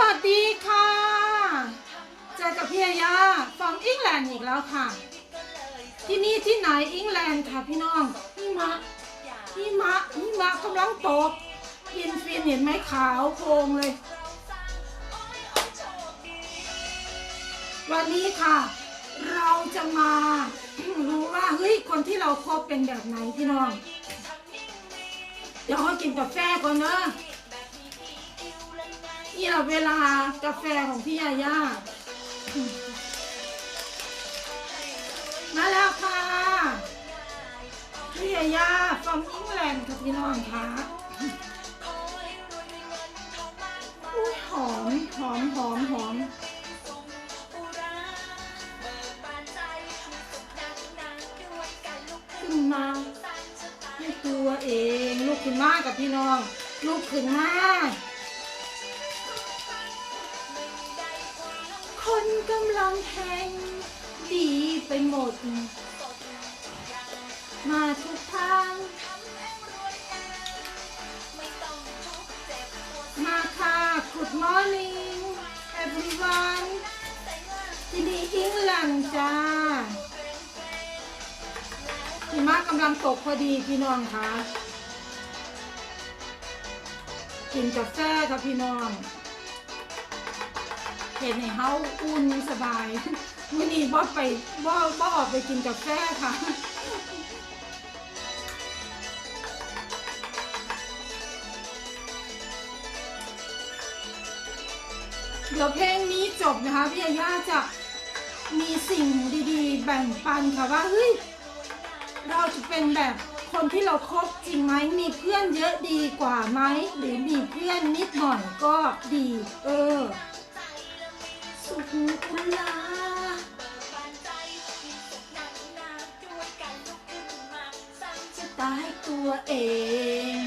วัสดีค่ะ เจอกับพี่ยายาฟอมอิงแลนด์อีกแล้วค่ะ ที่นี่ที่ไหนอิงแลนด์ค่ะพี่น้องหิมะหิมะหิมะกำลังตกฟินฟินเห็นไหมขาวโพงเลย วันนี้ค่ะ เราจะมารู้ว่าเฮ้ยคนที่เราคบเป็นแบบไหนพี่น้อง เดี๋ยวเขากินกาแฟก่อนเนอะ เราเวลากาแฟของพี่ยาย่า มาแล้วค่ะ พี่ยาย่าฟอมอิงแลนด์ค่ะพี่น้องค่ะอุ้ยหอม หอม หอม หอมขึ้นมาให้ตัวเอง ลูกขึ้นมากับพี่น้อง ลูกขึ้นมา กำลังแทงดีไปหมด มาทุกทางมาค่ะ Good morning everyone ที่นี่อิงแลนด์จ้าหิมะกำลังตกพอดีพี่น้องคะกินกาแฟค่ะพี่น้อง เห็นให้เฮาอุ่นสบายมื่อนี้บ่ไปบ่บ่ออกไปกินกาแฟค่ะเดี๋ยวเพลงนี้จบนะคะพี่ยาย่าจะมีสิ่งดีๆ แบ่งปันค่ะว่าเฮ้ยเราจะเป็นแบบคนที่เราคบจริงไหมมีเพื่อนเยอะดีกว่าไหมหรือมีเพื่อนนิดหน่อยก็ดี เออ สุขอุลาจะตายตัวเอง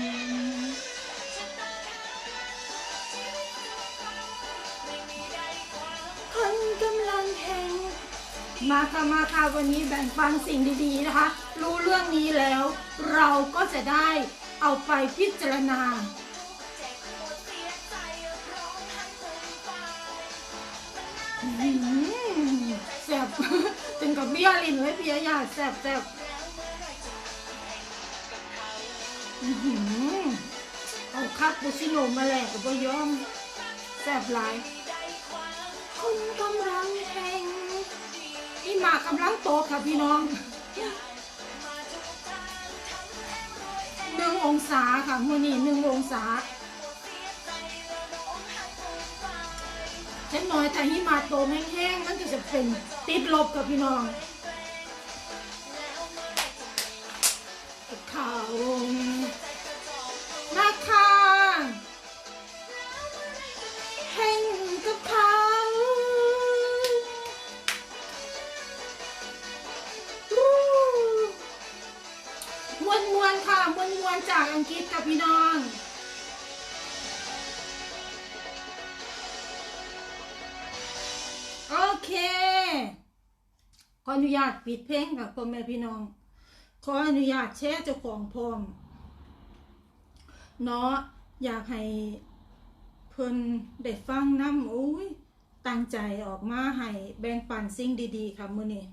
คนกำลังแห่งมาค่ะมาค่ะวันนี้แบ่งปันสิ่งดีๆนะคะ รู้เรื่องนี้แล้ว เราก็จะได้เอาไปพิจารณา แซ่บถึงกับเบี้ยลิ้นเลยพี่ยาแซ่บแซ่บอื้อหือเอาคัปปูชิโน่มาแลกกับยอมแซ่บหลายคนกำลังแห่งนี่หมากกำลังโตค่ะพี่น้องหนึ่งองศาค่ะมื่อนี้หนึ่งองศา เช่นน้อยแต่หิมาโตแห้งๆมันก็จะเป็นติดลบกับพี่น้อง ขออนุญาตปิดเพลงค่ะพ่อแม่พี่น้อง ขออนุญาตแชร์เจ้าของพร้อมเนาะอยากให้เพิ่นได้ฟังน้ำอุ้ยตั้งใจออกมาให้แบ่งปันสิ่งดีๆค่ะมื้อนี้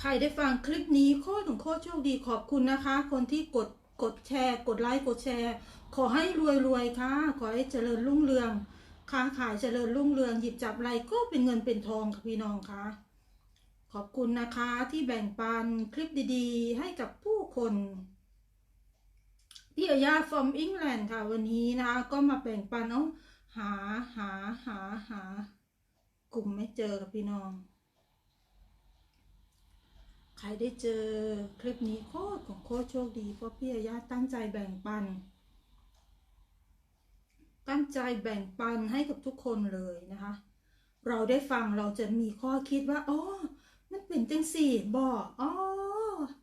ใครได้ฟังคลิปนี้โคตรของโคตรโชคดีขอบคุณนะคะ คนที่กดกดแชร์ กดไลค์กดแชร์ ขอให้รวยๆค่ะ ขอให้เจริญรุ่งเรืองค้าขายเจริญรุ่งเรืองหยิบจับอะไรก็เป็นเงินเป็นทองค่ะพี่น้องค่ะ ขอบคุณนะคะที่แบ่งปันคลิปดีๆ ให้กับผู้คน พี่อายา from England ค่ะ วันนี้นะคะก็มาแบ่งปันเอาหาหาหาหากลุ่มไม่เจอกับพี่น้อง ใครได้เจอคลิปนี้โคตรของโคตรโชคดีเพราะพี่อายาตั้งใจแบ่งปัน ตั้งใจแบ่งปันให้กับทุกคนเลยนะคะเราได้ฟังเราจะมีข้อคิดว่าอ๋อ มันเป็นจังสี่บ่ออ๋อ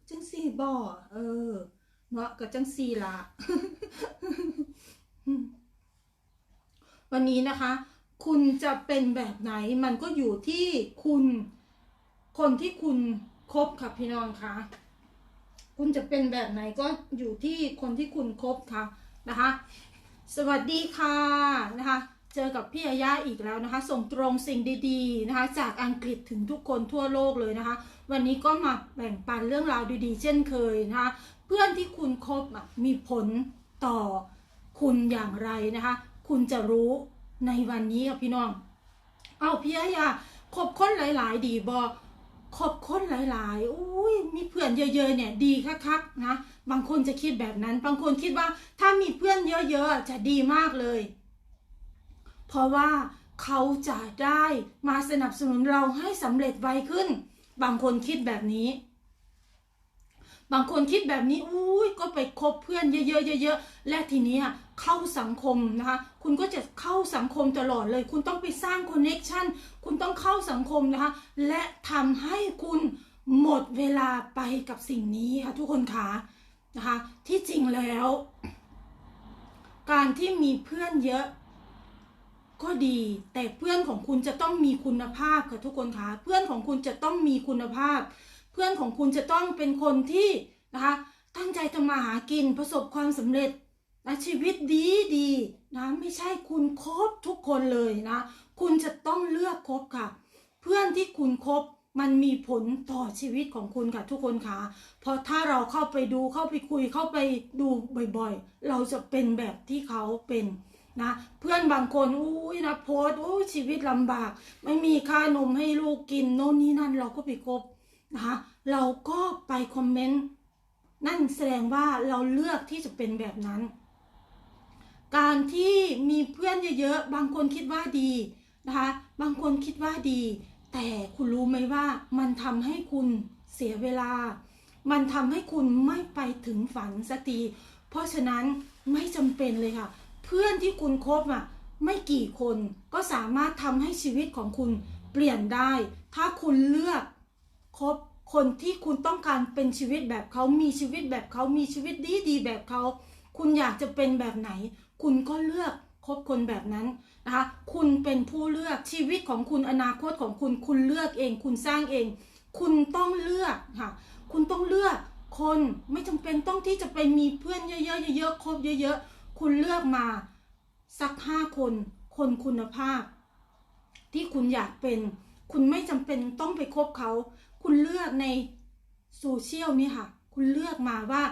จังสี่บ่อเออเนาะกับจังสี่ละวันนี้นะคะ คุณจะเป็นแบบไหนมันก็อยู่ที่คุณ คนที่คุณคบค่ะพี่น้องคะคุณจะเป็นแบบไหนก็อยู่ที่คนที่คุณคบค่ะนะคะ สวัสดีค่ะนะคะ เจอกับพี่อาย่าอีกแล้วนะคะ ส่งตรงสิ่งดีๆนะคะ จากอังกฤษถึงทุกคนทั่วโลกเลยนะคะ วันนี้ก็มาแบ่งปันเรื่องราวดีๆ เช่นเคยนะคะ เพื่อนที่คุณคบมีผลต่อคุณอย่างไรนะคะ คุณจะรู้ในวันนี้ค่ะพี่น้อง เอาพี่อาย่าคบคนหลาย ๆ ดีบอคบคนหลายๆอุ้ยมีเพื่อนเยอะ ๆ เนี่ยดีคักๆนะ บางคนจะคิดแบบนั้น บางคนคิดว่าถ้ามีเพื่อนเยอะ ๆ จะดีมากเลย เพราะว่าเขาจะได้มาสนับสนุนเราให้สำเร็จไวขึ้น บางคนคิดแบบนี้ บางคนคิดแบบนี้อุ้ยก็ไปคบเพื่อนเยอะๆเยอะๆและทีนี้เข้าสังคมนะคะ คุณก็จะเข้าสังคมตลอดเลย คุณต้องไปสร้างคอนเน็ชันคุณต้องเข้าสังคมนะคะ และทำให้คุณหมดเวลาไปกับสิ่งนี้ค่ะทุกคนคะนะคะ ที่จริงแล้ว การที่มีเพื่อนเยอะ ก็ดี แต่เพื่อนของคุณจะต้องมีคุณภาพค่ะทุกคนคะเพื่อนของคุณจะต้องมีคุณภาพ เพื่อนของคุณจะต้องเป็นคนที่นะคะตั้งใจทำมาหากินประสบความสำเร็จนะชีวิตดีดีนะไม่ใช่คุณคบทุกคนเลยนะคุณจะต้องเลือกคบค่ะ เพื่อนที่คุณคบมันมีผลต่อชีวิตของคุณค่ะทุกคนค่ะเพราะถ้าเราเข้าไปดูเข้าไปคุยเข้าไปดูบ่อยๆ เราจะเป็นแบบที่เขาเป็น นะเพื่อนบางคนอุ้ยนะโพสต์อุ้ยชีวิตลำบาก ไม่มีค่านมให้ลูกกินโน่นนี่นั่นเราก็ไปคบนะคะเราก็ไปคอมเมนต์นั่นแสดงว่าเราเลือกที่จะเป็นแบบนั้น การที่มีเพื่อนเยอะๆบางคนคิดว่าดีนะคะบางคนคิดว่าดี แต่คุณรู้ไหมว่ามันทำให้คุณเสียเวลา มันทำให้คุณไม่ไปถึงฝันสักทีเพราะฉะนั้นไม่จำเป็นเลยค่ะ พื่อนที่คุณคบอะไม่กี่คนก็สามารถทำให้ชีวิตของคุณเปลี่ยนได้ ถ้าคุณเลือกคบคนที่คุณต้องการเป็นชีวิตแบบเขามีชีวิตแบบเขามีชีวิตดีดีแบบเขา คุณอยากจะเป็นแบบไหน คุณก็เลือกคบคนแบบนั้นนะคะ คุณเป็นผู้เลือกชีวิตของคุณอนาคตของคุณ คุณเลือกเอง คุณสร้างเอง คุณต้องเลือกค่ะ คุณต้องเลือกคนไม่จำเป็นต้องที่จะไปมีเพื่อนเยอะๆเยอะๆคบเยอะๆ คุณเลือกมาสักห้าคน คนคุณภาพ ที่คุณอยากเป็น คุณไม่จำเป็นต้องไปคบเขา คุณเลือกในโซเชียลนี่ค่ะ คุณเลือกมาว่า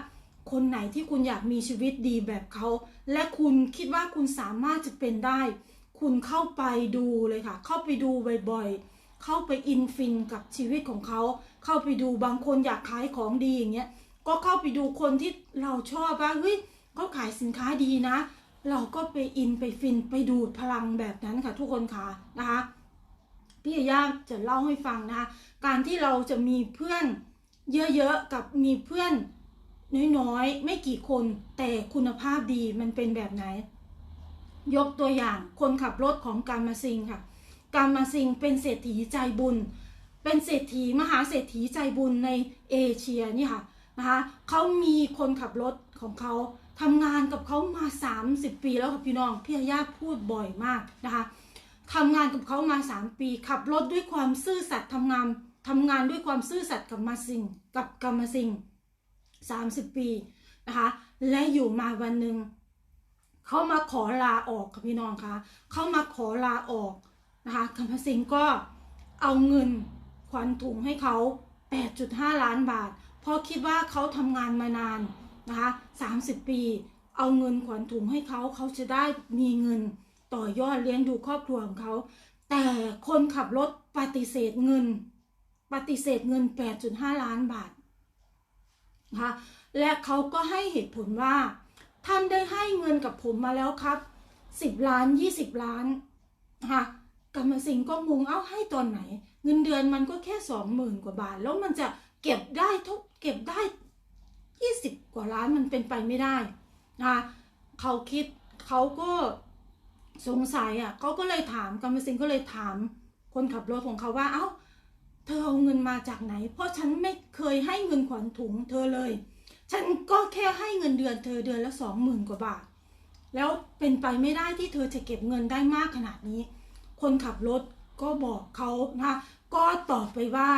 คนไหนที่คุณอยากมีชีวิตดีแบบเขา และคุณคิดว่าคุณสามารถจะเป็นได้ คุณเข้าไปดูเลยค่ะ เข้าไปดูบ่อยๆ เข้าไปอินฟินกับชีวิตของเขา เข้าไปดูบางคนอยากขายของดีอย่างเงี้ย ก็เข้าไปดูคนที่เราชอบว่าเฮ้ย เขาขายสินค้าดีนะ เราก็ไปอินไปฟินไปดูดพลังแบบนั้นค่ะ ทุกคนค่ะนะคะพี่ย่าจะเล่าให้ฟังนะคะการที่เราจะมีเพื่อนเยอะๆกับมีเพื่อนน้อยๆ ไม่กี่คนแต่คุณภาพดีมันเป็นแบบไหน ยกตัวอย่างคนขับรถของการมาซิงค่ะ การมาซิงเป็นเศรษฐีใจบุญ เป็นเศรษฐีมหาเศรษฐีใจบุญในเอเชียนี่ค่ะนะคะเขามีคนขับรถของเขา ทำงานกับเขามา 30 ปีแล้วค่ะพี่น้องพี่ย่าพูดบ่อยมากนะคะทำงานกับเขามา 3 ปี ขับรถด้วยความซื่อสัตย์ทำงานทำงานด้วยความซื่อสัตย์กับมาซิงกับกามาซิง30 ปีนะคะและอยู่มาวันหนึ่งเขามาขอลาออกค่ะพี่น้องคะเขามาขอลาออกนะคะคัมสิงก็เอาเงินขวัญถุงให้เขา 8.5 ล้านบาท เพราะคิดว่าเขาทำงานมานาน นะคะ30 ปี เอาเงินขวัญถุงให้เขาเขาจะได้มีเงินต่อยอดเลี้ยงดูครอบครัวของเขาแต่คนขับรถปฏิเสธเงิน ปฏิเสธเงิน 8.5 ล้านบาทนะคะและเขาก็ให้เหตุผลว่า ท่านได้ให้เงินกับผมมาแล้วครับ 10 ล้าน 20 ล้านนะคะกรรมสิงก็งงเอ้าให้ตอนไหน เงินเดือนมันก็แค่สองหมื่นกว่าบาท แล้วมันจะเก็บได้ทุกเก็บได้ 20 กว่าล้านมันเป็นไปไม่ได้นะเขาคิดเขาก็สงสัยอะเขาก็เลยถามกรรมสิงห์ก็เลยถามคนขับรถของเขาว่าเอ้า เธอเอาเงินมาจากไหน เพราะฉันไม่เคยให้เงินขวัญถุงเธอเลย ฉันก็แค่ให้เงินเดือนเธอเดือนละสองหมื่นกว่าบาท แล้วเป็นไปไม่ได้ที่เธอจะเก็บเงินได้มากขนาดนี้ คนขับรถก็บอกเขานะก็ตอบไปว่า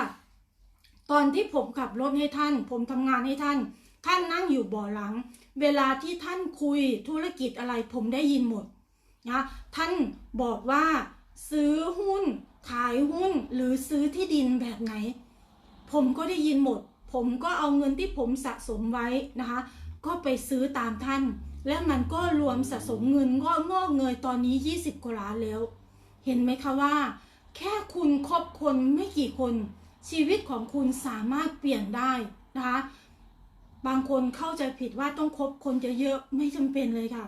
ตอนที่ผมขับรถให้ท่าน ผมทำงานให้ท่าน ท่านนั่งอยู่บ่อหลัง เวลาที่ท่านคุยธุรกิจอะไรผมได้ยินหมดนะท่านบอกว่าซื้อหุ้น ขายหุ้นหรือซื้อที่ดินแบบไหน ผมก็ได้ยินหมด ผมก็เอาเงินที่ผมสะสมไว้นะคะ ก็ไปซื้อตามท่าน และมันก็รวมสะสมเงินก็งอกเงยตอนนี้ 20 กว่าล้านแล้ว เห็นไหมคะว่า แค่คุณคบคนไม่กี่คน ชีวิตของคุณสามารถเปลี่ยนได้นะคะ บางคนเข้าใจผิดว่าต้องคบคนเยอะๆไม่จำเป็นเลยค่ะ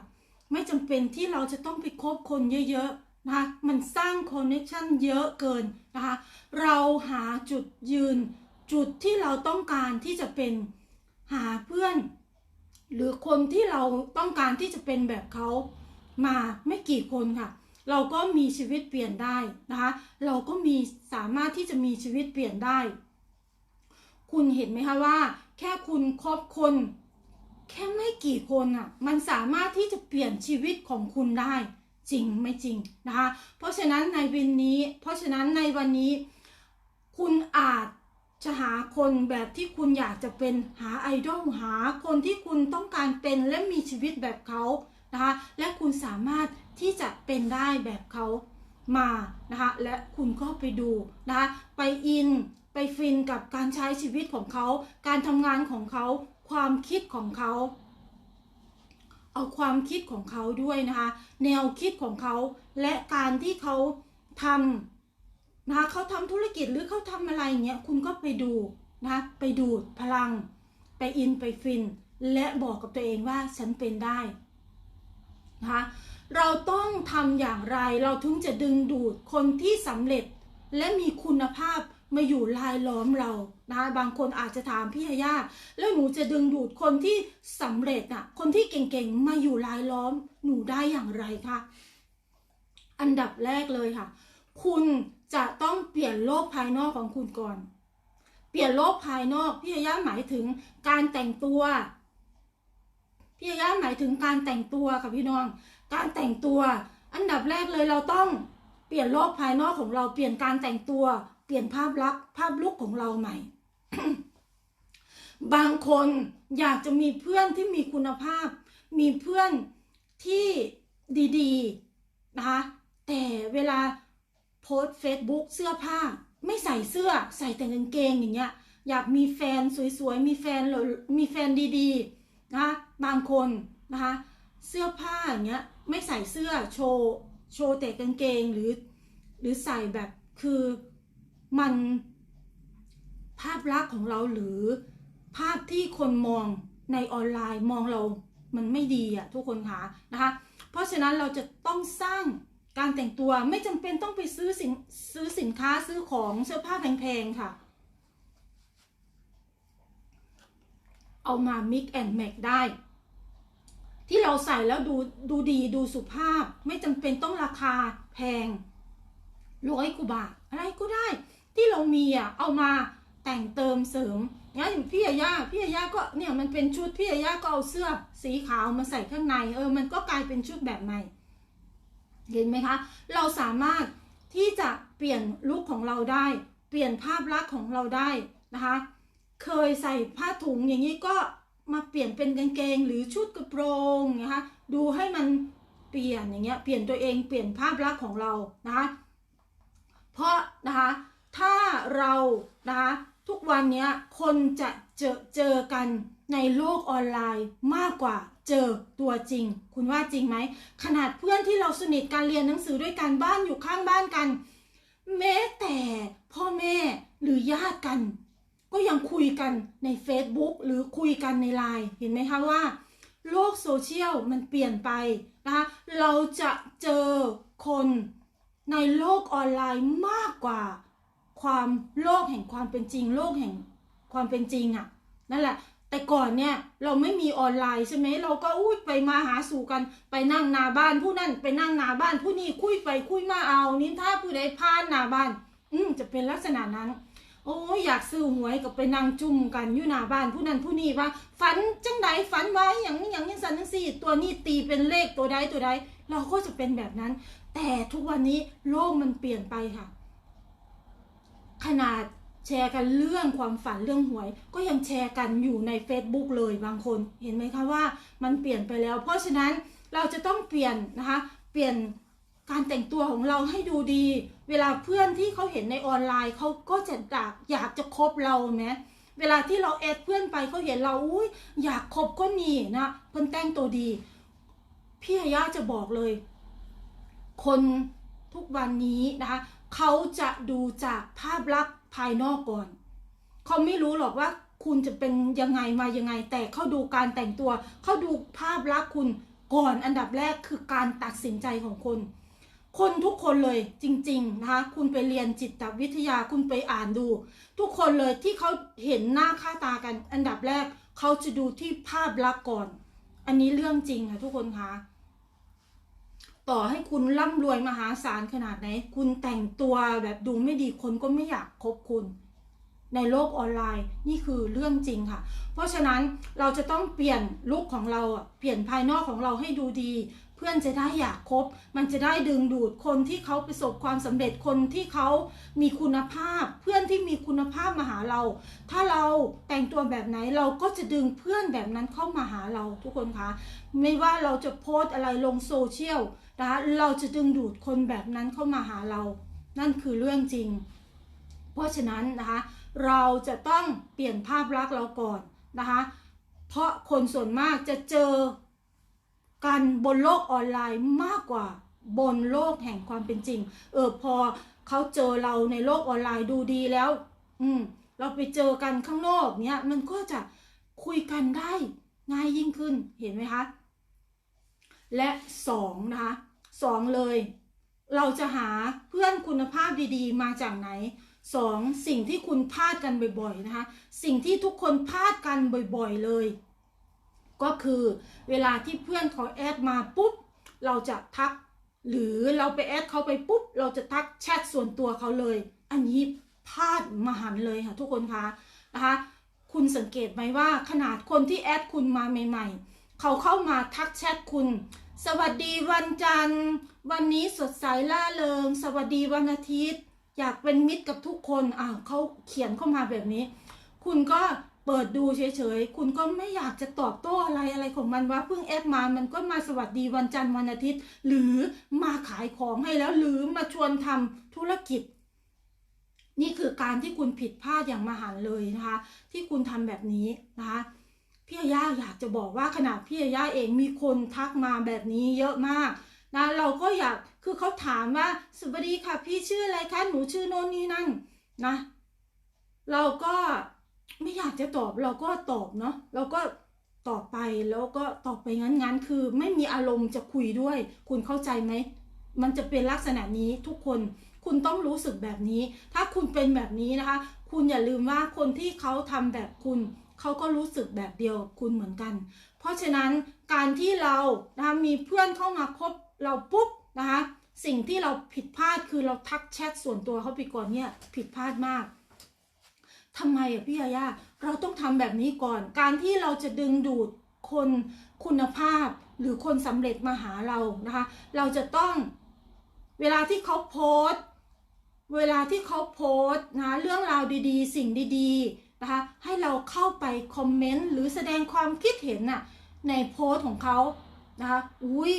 ไม่จำเป็นที่เราจะต้องไปคบคนเยอะๆนะคะมันสร้างคอนเนคชั่นเยอะเกินนะคะเราหาจุดยืน จุดที่เราต้องการที่จะเป็นหาเพื่อน หรือคนที่เราต้องการที่จะเป็นแบบเขามาไม่กี่คนค่ะ เราก็มีชีวิตเปลี่ยนได้นะคะเราก็มีสามารถที่จะมีชีวิตเปลี่ยนได้ คุณเห็นไหมคะว่า แค่คุณคบคน แค่ไม่กี่คนอะ มันสามารถที่จะเปลี่ยนชีวิตของคุณได้ จริงไม่จริงนะคะ เพราะฉะนั้นในวันนี้ เพราะฉะนั้นในวันนี้ คุณอาจจะหาคนแบบที่คุณอยากจะเป็นหาไอดอลหาคนที่คุณต้องการเป็นและมีชีวิตแบบเขานะคะ และคุณสามารถที่จะเป็นได้แบบเขามานะคะ และคุณก็ไปดูนะคะ ไปอิน ไปฟินกับการใช้ชีวิตของเขา การทำงานของเขา ความคิดของเขา เอาความคิดของเขาด้วยนะคะ แนวคิดของเขา และการที่เขาทำนะคะเขาทำธุรกิจหรือเขาทำอะไรอย่างเงี้ย คุณก็ไปดูนะคะไปดูดพลัง ไปอินไปฟิน และบอกกับตัวเองว่าฉันเป็นได้นะคะเราต้องทำอย่างไรเราถึงจะดึงดูดคนที่สำเร็จและมีคุณภาพ มาอยู่รายล้อมเรานะบางคนอาจจะถามพี่ยาย่าแล้วหนูจะดึงดูดคนที่สำเร็จอะคนที่เก่งๆมาอยู่รายล้อมหนูได้อย่างไรคะอันดับแรกเลยค่ะ คุณจะต้องเปลี่ยนโลกภายนอกของคุณก่อน เปลี่ยนโลกภายนอกพี่ยาย่าหมายถึงการแต่งตัวพี่ยาย่าหมายถึงการแต่งตัวค่ะพี่น้อง การแต่งตัว อันดับแรกเลยเราต้องเปลี่ยนโลกภายนอกของเราเปลี่ยนการแต่งตัว เปลี่ยนภาพลักษณ์ภาพลุกของเราใหม่ บางคนอยากจะมีเพื่อนที่มีคุณภาพ มีเพื่อนที่ดีๆนะคะแต่เวลาโพสเฟซบุ๊กเสื้อผ้า ไม่ใส่เสื้อใส่แต่กางเกงอย่างเงี้ย อยากมีแฟนสวยๆ มีแฟนหรือมีแฟนดีๆนะคะบางคนนะคะเสื้อผ้าอย่างเงี้ยไม่ใส่เสื้อโชว์โชว์แต่กางเกงหรือ หรือใส่แบบคือ มันภาพลักษณ์ของเราหรือภาพที่คนมองในออนไลน์มองเรามันไม่ดีอะทุกคนคะนะคะ เพราะฉะนั้นเราจะต้องสร้างการแต่งตัวไม่จำเป็นต้องไปซื้อสินซื้อสินค้าซื้อของเสื้อผ้าแพงๆค่ะ เอามา mix and match ได้ ที่เราใส่แล้วดูดูดีดูสุภาพ ไม่จำเป็นต้องราคาแพงร้อยกว่าบาทอะไรก็ได้ ที่เรามีอะเอามาแต่งเติมเสริมงั้นอย่างพี่ยาย่าพี่ยาย่าก็เนี่ยมันเป็นชุดพี่ยาย่าก็เอาเสื้อสีขาวมาใส่ข้างในเออมันก็กลายเป็นชุดแบบใหม่เห็นไหมคะ เราสามารถที่จะเปลี่ยนลุคของเราได้ เปลี่ยนภาพลักษณ์ของเราได้นะคะ เคยใส่ผ้าถุงอย่างนี้ก็มาเปลี่ยนเป็นกางเกงหรือชุดกระโปรงนะคะดูให้มันเปลี่ยนอย่างเงี้ยเปลี่ยนตัวเองเปลี่ยนภาพลักษณ์ของเรานะคะ เพราะนะคะ ถ้าเรานะคะทุกวันนี้คนจะเจอเจอกันในโลกออนไลน์มากกว่าเจอตัวจริง คุณว่าจริงไหม ขนาดเพื่อนที่เราสนิทการเรียนหนังสือด้วยกันบ้านอยู่ข้างบ้านกัน แม้แต่พ่อแม่หรือญาติกัน ก็ยังคุยกันใน Facebook หรือคุยกันในไลน์เห็นไหมคะว่า โลกโซเชียลมันเปลี่ยนไปนะคะเราจะเจอคนในโลกออนไลน์มากกว่า ความโลกแห่งความเป็นจริง โลกแห่งความเป็นจริงอะ่ะนั่นแหละ แต่ก่อนเนี่ยเราไม่มีออนไลน์ใช่ไหมเราก็อุ้ยไปมาหาสู่กันไปนั่งนาบ้านผู้นั่นไปนั่งนาบ้านผู้นี้คุยไปคุยมาเอา นินท่าผู้ใดพานนาบ้าน อืมจะเป็นลักษณะนั้น โอ้ยอยากซื้อหวยกับไปนั่งจุ่มกันอยู่หน้าบ้านผู้นั้นผู้นี้ว่า ฝันจังใดฝันไว้อย่างนี้อย่างนี้สันนังสี่ตัวนี้ตีเป็นเลขตัวใดตัวใด เราก็จะเป็นแบบนั้น แต่ทุกวันนี้โลกมันเปลี่ยนไปค่ะ ขนาดแชร์กันเรื่องความฝันเรื่องหวย ก็ยังแชร์กันอยู่ใน Facebook เลยบางคนเห็นไหมคะว่ามันเปลี่ยนไปแล้ว เพราะฉะนั้นเราจะต้องเปลี่ยนนะคะเปลี่ยนการแต่งตัวของเราให้ดูดี เวลาเพื่อนที่เขาเห็นในออนไลน์เขาก็จะอยากอยากจะคบเราไหมเวลาที่เราแอดเพื่อนไปเขาเห็นเราอุ้ยอยากคบก็มีนะเพื่อนแต่งตัวดี พี่ยายาจะบอกเลย คนทุกวันนี้นะคะ เขาจะดูจากภาพลักษณ์ภายนอกก่อน เขาไม่รู้หรอกว่าคุณจะเป็นยังไงมายังไง แต่เขาดูการแต่งตัว เขาดูภาพลักษณ์คุณก่อนอันดับแรกคือการตัดสินใจของคน คนทุกคนเลยจริงๆนะคะคุณไปเรียนจิตวิทยาคุณไปอ่านดู ทุกคนเลยที่เขาเห็นหน้าค่าตากัน อันดับแรกเขาจะดูที่ภาพลักษณ์ก่อน อันนี้เรื่องจริงค่ะทุกคนคะ ต่อให้คุณร่ำรวยมหาศาลขนาดไหน คุณแต่งตัวแบบดูไม่ดีคนก็ไม่อยากคบคุณ ในโลกออนไลน์นี่คือเรื่องจริงค่ะ เพราะฉะนั้นเราจะต้องเปลี่ยนลุคของเราเปลี่ยนภายนอกของเราให้ดูดี เพื่อนจะได้อยากคบ มันจะได้ดึงดูดคนที่เขาประสบความสำเร็จคนที่เขามีคุณภาพ เพื่อนที่มีคุณภาพมาหาเรา ถ้าเราแต่งตัวแบบไหนเราก็จะดึงเพื่อนแบบนั้นเข้ามาหาเราทุกคนคะไม่ว่าเราจะโพสต์อะไรลงโซเชียล นะคะเราจะดึงดูดคนแบบนั้นเข้ามาหาเรา นั่นคือเรื่องจริง เพราะฉะนั้นนะคะเราจะต้องเปลี่ยนภาพลักษณ์เราก่อนนะคะเพราะคนส่วนมากจะเจอกันบนโลกออนไลน์มากกว่าบนโลกแห่งความเป็นจริง เออพอเขาเจอเราในโลกออนไลน์ดูดีแล้ว อืม เราไปเจอกันข้างนอกเนี้ยมันก็จะคุยกันได้ง่ายยิ่งขึ้นเห็นไหมคะ และสองนะคะ สองเลย เราจะหาเพื่อนคุณภาพดีๆ มาจากไหนสองสิ่งที่คุณพลาดกันบ่อยๆนะคะ สิ่งที่ทุกคนพลาดกันบ่อยๆเลย ก็คือเวลาที่เพื่อนเขาแอดมาปุ๊บ เราจะทัก หรือเราไปแอดเขาไปปุ๊บ เราจะทักแชทส่วนตัวเขาเลย อันนี้พลาดมหันเลยค่ะทุกคนคะนะคะ คุณสังเกตไหมว่าขนาดคนที่แอดคุณมาใหม่ ๆ เขาเข้ามาทักแชทคุณ สวัสดีวันจันทร์ วันนี้สดใสล่าเริง สวัสดีวันอาทิตย์ อยากเป็นมิตรกับทุกคนอ้าวเขาเขียนเข้ามาแบบนี้ คุณก็เปิดดูเฉยๆ คุณก็ไม่อยากจะตอบโต้อะไรอะไรของมันว่าเพิ่งแอดมา มันก็มาสวัสดีวันจันทร์วันอาทิตย์ หรือมาขายของให้แล้วหรือมาชวนทำธุรกิจ นี่คือการที่คุณผิดพลาดอย่างมหันเลยนะคะ ที่คุณทำแบบนี้นะคะ พี่ย่าอยากจะบอกว่าขนาดพี่ย่าเองมีคนทักมาแบบนี้เยอะมากนะเราก็อยากคือเขาถามว่าสวัสดีค่ะ พี่ชื่ออะไรคะหนูชื่อโน่นนี่นั่นนะ เราก็ไม่อยากจะตอบเราก็ตอบเนาะเราก็ตอบไปแล้วก็ตอบไปงั้นๆคือ ไม่มีอารมณ์จะคุยด้วย คุณเข้าใจไหมมันจะเป็นลักษณะนี้ทุกคนคุณต้องรู้สึกแบบนี้ ถ้าคุณเป็นแบบนี้นะคะ คุณอย่าลืมว่าคนที่เขาทำแบบคุณ เขาก็รู้สึกแบบเดียวคุณเหมือนกัน เพราะฉะนั้นการที่เรานะคะมีเพื่อนเข้ามาคบเราปุ๊บนะคะสิ่งที่เราผิดพลาดคือเราทักแชทส่วนตัวเขาไปก่อนเนี่ยผิดพลาดมากทำไมอะพี่ยาย่าเราต้องทำแบบนี้ก่อน การที่เราจะดึงดูดคนคุณภาพหรือคนสำเร็จมาหาเรานะคะ เราจะต้องเวลาที่เขาโพสต์เวลาที่เขาโพสต์นะเรื่องราวดีๆ สิ่งดีๆ นะคะให้เราเข้าไปคอมเมนต์หรือแสดงความคิดเห็นน่ะในโพสต์ของเขานะคะอุ้ย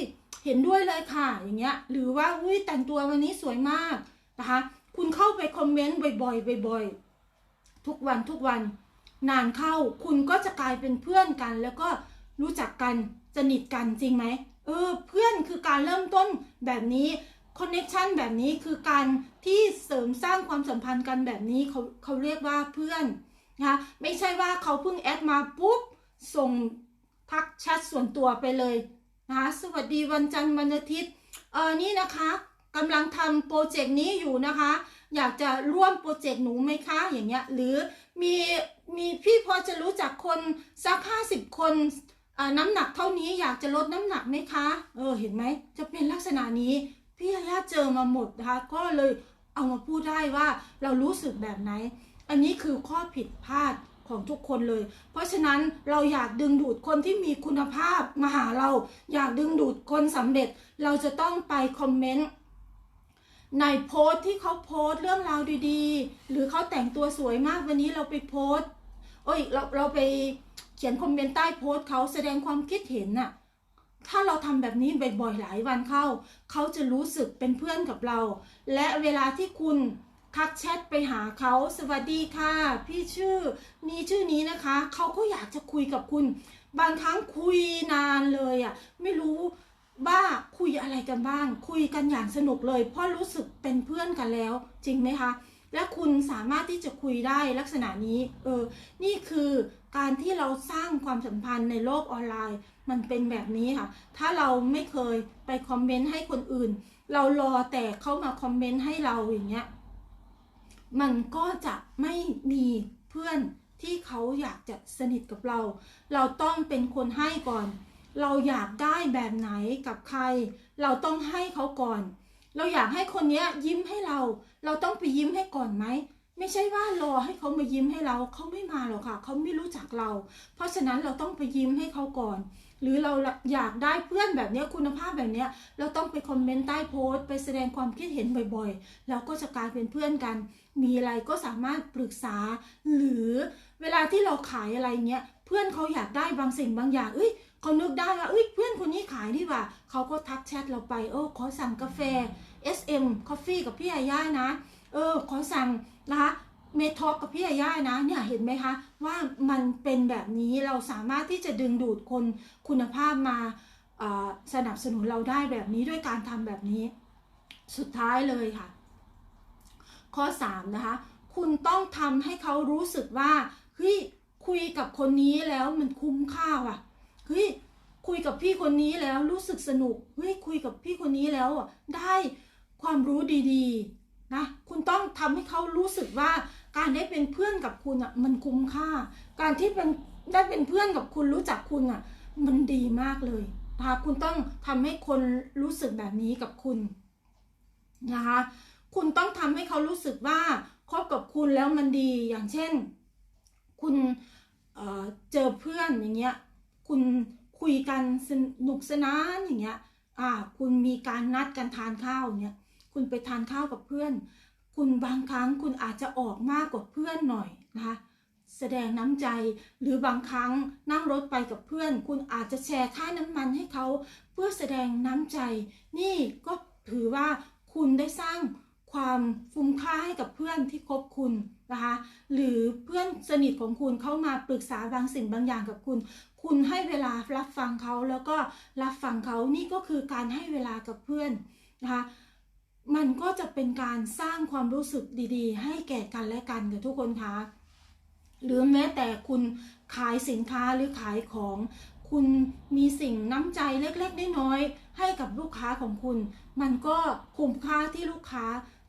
เห็นด้วยเลยค่ะอย่างเงี้ยหรือว่าอุ้ยแต่งตัววันนี้สวยมากนะคะคุณเข้าไปคอมเมนต์บ่อยๆบ่อยๆทุกวันทุกวันนานเข้าคุณก็จะกลายเป็นเพื่อนกัน แล้วก็รู้จักกันสนิทกันจริงไหมเออเพื่อนคือการเริ่มต้นแบบนี้คอนเน็ชันแบบนี้คือการที่เสริมสร้างความสัมพันธ์กันแบบนี้เขาเขาเรียกว่าเพื่อน นะคะไม่ใช่ว่าเขาเพิ่งแอดมาปุ๊บส่งทักแชทส่วนตัวไปเลยนะคะสวัสดีวันจันทร์วันอาทิตย์เออนี่นะคะกำลังทำโปรเจกต์นี้อยู่นะคะ อยากจะร่วมโปรเจกต์หนูไหมคะอย่างเงี้ยหรือมีมีพี่พอจะรู้จักคนสักห้าสิบคนน้ำหนักเท่านี้อยากจะลดน้ำหนักไหมคะเออเห็นไหมจะเป็นลักษณะนี้พี่ยาย่าเจอมาหมดนะคะก็เลยเอามาพูดได้ว่าเรารู้สึกแบบไหน อันนี้คือข้อผิดพลาดของทุกคนเลย เพราะฉะนั้นเราอยากดึงดูดคนที่มีคุณภาพมาหาเรา อยากดึงดูดคนสำเร็จ เราจะต้องไปคอมเมนต์ในโพสต์ที่เขาโพสต์เรื่องราวดีๆ หรือเขาแต่งตัวสวยมากวันนี้เราไปโพสต์โอ้ยเราเราไปเขียนคอมเมนต์ใต้โพสต์เขาแสดงความคิดเห็นน่ะถ้าเราทำแบบนี้บ่อยๆหลายวันเข้า เขาจะรู้สึกเป็นเพื่อนกับเรา และเวลาที่คุณ ทักแชทไปหาเขาสวัสดีค่ะ พี่ชื่อนี้ชื่อนี้นะคะ เขาก็อยากจะคุยกับคุณ บางครั้งคุยนานเลยอะไม่รู้ว่าคุยอะไรกันบ้าง คุยกันอย่างสนุกเลย เพราะรู้สึกเป็นเพื่อนกันแล้ว จริงไหมคะ และคุณสามารถที่จะคุยได้ลักษณะนี้ เออ นี่คือการที่เราสร้างความสัมพันธ์ในโลกออนไลน์ มันเป็นแบบนี้ค่ะ ถ้าเราไม่เคยไปคอมเมนต์ให้คนอื่น เรารอแต่เขามาคอมเมนต์ให้เราอย่างเงี้ย มันก็จะไม่มีเพื่อนที่เขาอยากจะสนิทกับเรา เราต้องเป็นคนให้ก่อน เราอยากได้แบบไหนกับใคร เราต้องให้เขาก่อน เราอยากให้คนนี้ยิ้มให้เรา เราต้องไปยิ้มให้ก่อนไหมไม่ใช่ว่ารอให้เขามายิ้มให้เราเขาไม่มาหรอกค่ะเขาไม่รู้จักเรา เพราะฉะนั้นเราต้องไปยิ้มให้เขาก่อน หรือเราอยากได้เพื่อนแบบนี้คุณภาพแบบนี้เราต้องไปคอมเมนต์ใต้โพสต์ไปแสดงความคิดเห็นบ่อยๆแล้วก็จะกลายเป็นเพื่อนกัน มีอะไรก็สามารถปรึกษา หรือเวลาที่เราขายอะไรเงี้ยเพื่อนเขาอยากได้บางสิ่งบางอย่างเอ้ยเขานึกได้ว่าเอ้ยเพื่อนคนนี้ขายดีว่าเขาก็ทักแชทเราไปเออขอสั่งกาแฟ SM Coffee กับพี่อาย่านะเออขอสั่งนะคะเมทอกกับพี่อาย่านะเนี่ยเห็นไหมคะว่ามันเป็นแบบนี้เราสามารถที่จะดึงดูดคนคุณภาพมาสนับสนุนเราได้แบบนี้ด้วยการทำแบบนี้ สุดท้ายเลยค่ะ ข้อ3นะคะคุณต้องทำให้เขารู้สึกว่าเฮ้ยคุยกับคนนี้แล้วมันคุ้มค่าว่ะเฮ้ยคุยกับพี่คนนี้แล้วรู้สึกสนุกเฮ้ยคุยกับพี่คนนี้แล้วอะได้ความรู้ดีๆนะคุณต้องทำให้เขารู้สึกว่าการได้เป็นเพื่อนกับคุณอะมันคุ้มค่า การที่เป็นได้เป็นเพื่อนกับคุณรู้จักคุณอะมันดีมากเลยนะคะคุณต้องทำให้คนรู้สึกแบบนี้กับคุณนะคะ คุณต้องทำให้เขารู้สึกว่าคบกับคุณแล้วมันดีอย่างเช่น คุณเเจอเพื่อนอย่างเงี้ยคุณคุยกันสนุกสนานอย่างเงี้ยอ่าคุณมีการนัดกันทานข้าวอย่างเงี้ยคุณไปทานข้าวกับเพื่อน คุณบางครั้งคุณอาจจะออกมากกว่าเพื่อนหน่อยนะคะแสดงน้ำใจหรือบางครั้งนั่งรถไปกับเพื่อน คุณอาจจะแชร์ค่าน้ำมันให้เขา เพื่อแสดงน้ำใจ นี่ก็ถือว่าคุณได้สร้าง ความฟุ้มค่าให้กับเพื่อนที่คบคุณนะคะ หรือเพื่อนสนิทของคุณเข้ามาปรึกษาบางสิ่งบางอย่างกับคุณ คุณให้เวลารับฟังเขาแล้วก็รับฟังเขานี่ก็คือการให้เวลากับเพื่อนนะคะมันก็จะเป็นการสร้างความรู้สึกดีๆ ให้แก่กันและกันกับทุกคนคะหรือแม้แต่คุณขายสินค้าหรือขายของคุณมีสิ่งน้ำใจเล็กๆน้อยๆให้กับลูกค้าของคุณ มันก็คุ้มค่าที่ลูกค้า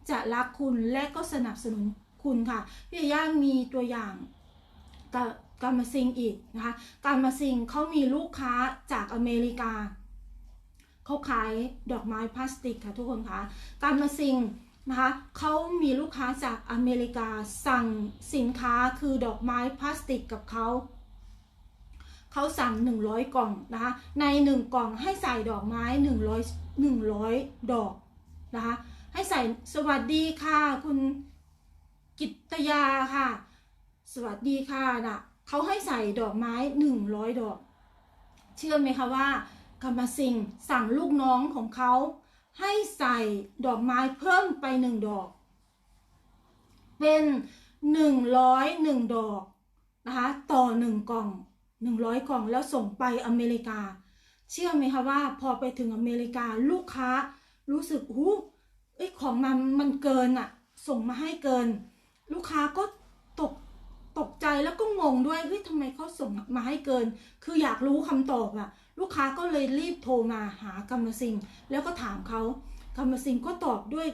จะรักคุณและก็สนับสนุนคุณค่ะ พี่ย่ามีตัวอย่างกับการมาซิงอีกนะคะการมาซิงเขามีลูกค้าจากอเมริกาเขาขายดอกไม้พลาสติกค่ะทุกคนคะการมาซิงนะคะเขามีลูกค้าจากอเมริกาสั่งสินค้าคือดอกไม้พลาสติกกับเขาเขาสั่ง 100 กล่องนะคะใน 1 กล่องให้ใส่ดอกไม้ 100 100 ดอกนะคะ ให้ใส่สวัสดีค่ะ คุณกิตยาค่ะ สวัสดีค่ะนะเขาให้ใส่ดอกไม้100ดอก เชื่อไหมคะว่ากรรมสิงสั่งลูกน้องของเขาให้ใส่ดอกไม้เพิ่มไปหนึ่งดอก เป็นหนึ่งร้อยหนึ่งดอกนะคะต่อหนึ่งกล่องหนึ่งร้อยกล่องแล้วส่งไปอเมริกา เชื่อไหมคะว่าพอไปถึงอเมริกาลูกค้ารู้สึกหู เอ้ยของมันมันเกินอะส่งมาให้เกิน ลูกค้าก็ตกตกใจแล้วก็งงด้วยเฮ้ยทำไมเขาส่งมาให้เกิน คืออยากรู้คำตอบอะลูกค้าก็เลยรีบโทรมาหากรรมสิงแล้วก็ถามเขากรรมสิงก็ตอบด้วย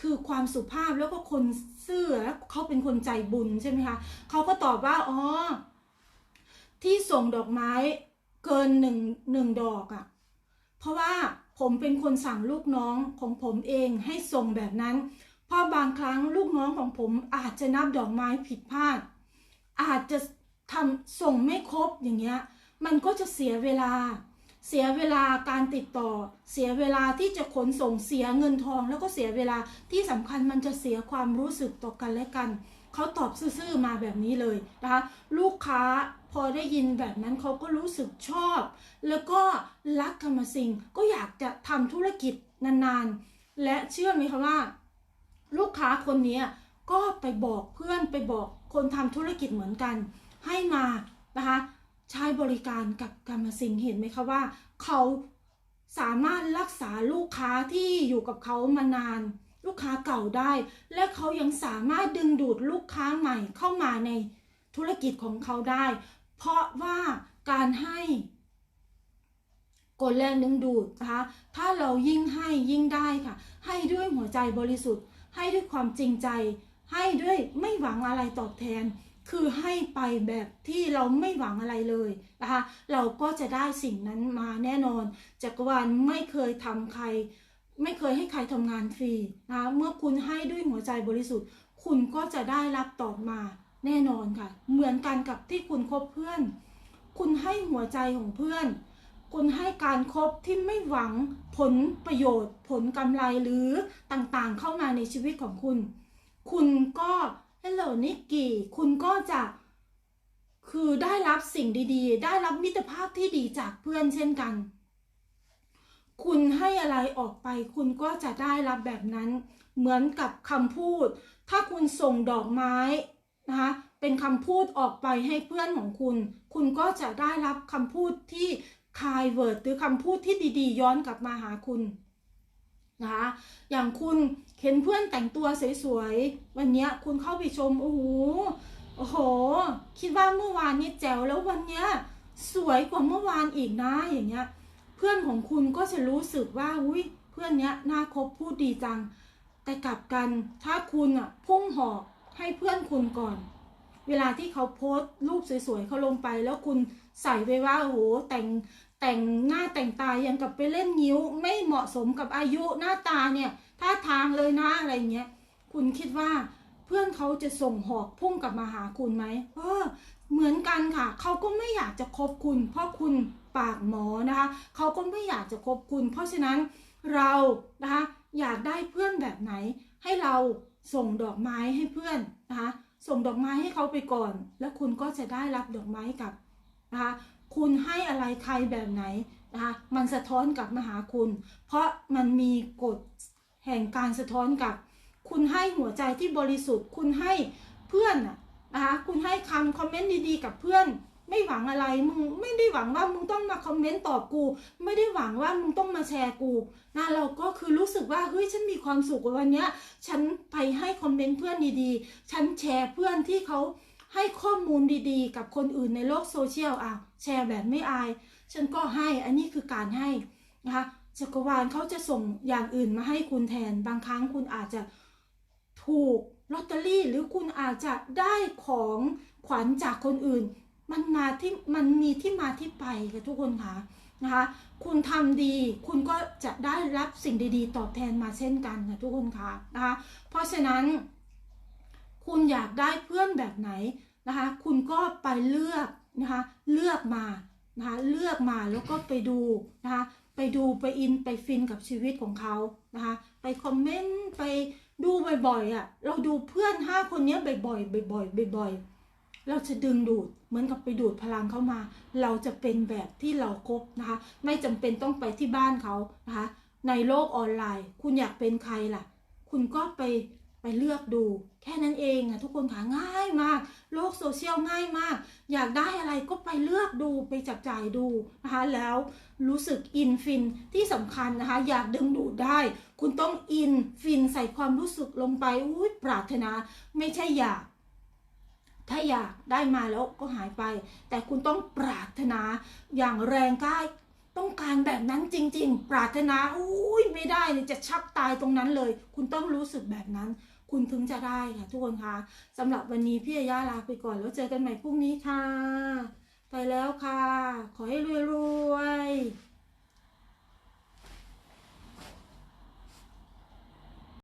คือความสุภาพแล้วก็คนซื่อแล้วเขาเป็นคนใจบุญใช่ไหมคะเขาก็ตอบว่าอ๋อที่ส่งดอกไม้เกินหนึ่งหนึ่งดอกอะเพราะว่า ผมเป็นคนสั่งลูกน้องของผมเองให้ส่งแบบนั้น เพราะบางครั้งลูกน้องของผมอาจจะนับดอกไม้ผิดพลาด อาจจะทำส่งไม่ครบอย่างเงี้ย มันก็จะเสียเวลา เสียเวลาการติดต่อ เสียเวลาที่จะขนส่งเสียเงินทอง แล้วก็เสียเวลาที่สำคัญมันจะเสียความรู้สึกต่อกันและกันเขาตอบซื่อๆมาแบบนี้เลยนะคะ ลูกค้า พอได้ยินแบบนั้นเขาก็รู้สึกชอบ แล้วก็รักกรรมสิ่งก็อยากจะทำธุรกิจนานๆ และเชื่อไหมคะว่า ลูกค้าคนนี้ก็ไปบอกเพื่อนไปบอกคนทำธุรกิจเหมือนกัน ให้มานะคะใช้บริการกับกรรมสิ่งเห็นไหมคะว่า เขาสามารถรักษาลูกค้าที่อยู่กับเขามานาน ลูกค้าเก่าได้ และเขายังสามารถดึงดูดลูกค้าใหม่เข้ามาในธุรกิจของเขาได้ เพราะว่าการให้กดแรงดึงดูดนะคะ ถ้าเรายิ่งให้ยิ่งได้ค่ะ ให้ด้วยหัวใจบริสุทธิ์ ให้ด้วยความจริงใจ ให้ด้วยไม่หวังอะไรตอบแทน คือให้ไปแบบที่เราไม่หวังอะไรเลยนะคะ เราก็จะได้สิ่งนั้นมาแน่นอน จักรวาลไม่เคยทำใคร ไม่เคยให้ใครทำงานฟรีนะคะ เมื่อคุณให้ด้วยหัวใจบริสุทธิ์ คุณก็จะได้รับตอบมา แน่นอนค่ะ เหมือนกันกับที่คุณคบเพื่อน คุณให้หัวใจของเพื่อน คุณให้การครบที่ไม่หวังผลประโยชน์ ผลกำไรหรือต่างๆ เข้ามาในชีวิตของคุณ คุณก็ฮัลโหลนิกกี้คุณก็จะคือได้รับสิ่งดีๆ ได้รับมิตรภาพที่ดีจากเพื่อนเช่นกัน คุณให้อะไรออกไป คุณก็จะได้รับแบบนั้น เหมือนกับคำพูด ถ้าคุณส่งดอกไม้ นะคะ เป็นคำพูดออกไปให้เพื่อนของคุณ คุณก็จะได้รับคำพูดที่คายเวิร์ดหรือคำพูดที่ดีๆ ย้อนกลับมาหาคุณนะคะอย่างคุณเห็นเพื่อนแต่งตัวสวยๆ วันนี้คุณเข้าไปชม โอ้โห โอ้โห คิดว่าเมื่อวานนี้แจ๋วแล้ววันนี้สวยกว่าเมื่อวานอีกนะอย่างเงี้ย เพื่อนของคุณก็จะรู้สึกว่าอุ้ยเพื่อนเนี้ยน่าคบพูดดีจัง แต่กลับกันถ้าคุณอะพุ่งหอก ให้เพื่อนคุณก่อน เวลาที่เขาโพสต์รูปสวยๆเขาลงไป แล้วคุณใส่ไปว่าโหแต่งแต่งหน้าแต่งตายังกับไปเล่นนิ้ว ไม่เหมาะสมกับอายุหน้าตาเนี่ยท่าทางเลยนะอะไรเงี้ย คุณคิดว่าเพื่อนเขาจะส่งหอกพุ่งกลับมาหาคุณไหมเออเหมือนกันค่ะ เขาก็ไม่อยากจะคบคุณ เพราะคุณปากหมอนะคะ เขาก็ไม่อยากจะคบคุณ เพราะฉะนั้นเรานะคะอยากได้เพื่อนแบบไหนให้เรา ส่งดอกไม้ให้เพื่อนนะคะส่งดอกไม้ให้เขาไปก่อน แล้วคุณก็จะได้รับดอกไม้กลับนะคะคุณให้อะไรใครแบบไหนนะคะมันสะท้อนกลับมาหาคุณ เพราะมันมีกฎแห่งการสะท้อนกลับ คุณให้หัวใจที่บริสุทธิ์ คุณให้เพื่อนน่ะนะคะคุณให้คำคอมเมนต์ดีๆ กับเพื่อน ไม่หวังอะไรมึงไม่ได้หวังว่ามึงต้องมาคอมเมนต์ตอบกู ไม่ได้หวังว่ามึงต้องมาแชร์กูนะเราก็คือรู้สึกว่าเฮ้ยฉันมีความสุขวันเนี้ย ฉันไปให้คอมเมนต์เพื่อนดีๆ ฉันแชร์เพื่อนที่เขาให้ข้อมูลดีๆ กับคนอื่นในโลกโซเชียลอะแชร์แบบไม่อาย ฉันก็ให้อันนี้คือการให้นะคะจักรวาลเขาจะส่งอย่างอื่นมาให้คุณแทน บางครั้งคุณอาจจะถูกลอตเตอรี่หรือคุณอาจจะได้ของขวัญจากคนอื่น มันมาที่มันมีที่มาที่ไปกับทุกคนค่ะนะคะคุณทำดีคุณก็จะได้รับสิ่งดีๆ ตอบแทนมาเช่นกันค่ะทุกคนค่ะนะคะเพราะฉะนั้น คุณอยากได้เพื่อนแบบไหนนะคะคุณก็ไปเลือกนะคะเลือกมานะคะเลือกมาแล้วก็ไปดูนะคะไปดูไปอินไปฟินกับชีวิตของเขานะคะไปคอมเมนต์ไปดูบ่อยๆอะเราดูเพื่อนห้าคนนี้บ่อยๆบ่อยๆบ่อยๆ เราจะดึงดูดเหมือนกับไปดูดพลังเข้ามา เราจะเป็นแบบที่เราครบนะคะ ไม่จำเป็นต้องไปที่บ้านเขานะคะ ในโลกออนไลน์ คุณอยากเป็นใครล่ะ คุณก็ไปไปเลือกดู แค่นั้นเองอะทุกคนค่ะง่ายมาก โลกโซเชียลง่ายมาก อยากได้อะไรก็ไปเลือกดูไปจับจ่ายดูนะคะแล้วรู้สึกอินฟินที่สำคัญนะคะ อยากดึงดูดได้ คุณต้องอินฟินใส่ความรู้สึกลงไปอุ้ยปรารถนา ไม่ใช่อยาก ถ้าอยากได้มาแล้วก็หายไป แต่คุณต้องปรารถนาอย่างแรงกล้าต้องการแบบนั้นจริง ๆ ปรารถนาอุ้ยไม่ได้เลยจะชักตายตรงนั้นเลย คุณต้องรู้สึกแบบนั้น คุณถึงจะได้ค่ะทุกคนคะสำหรับวันนี้พี่ย่าลาไปก่อนแล้วเจอกันใหม่พรุ่งนี้ค่ะ ไปแล้วค่ะ ขอให้รวยๆ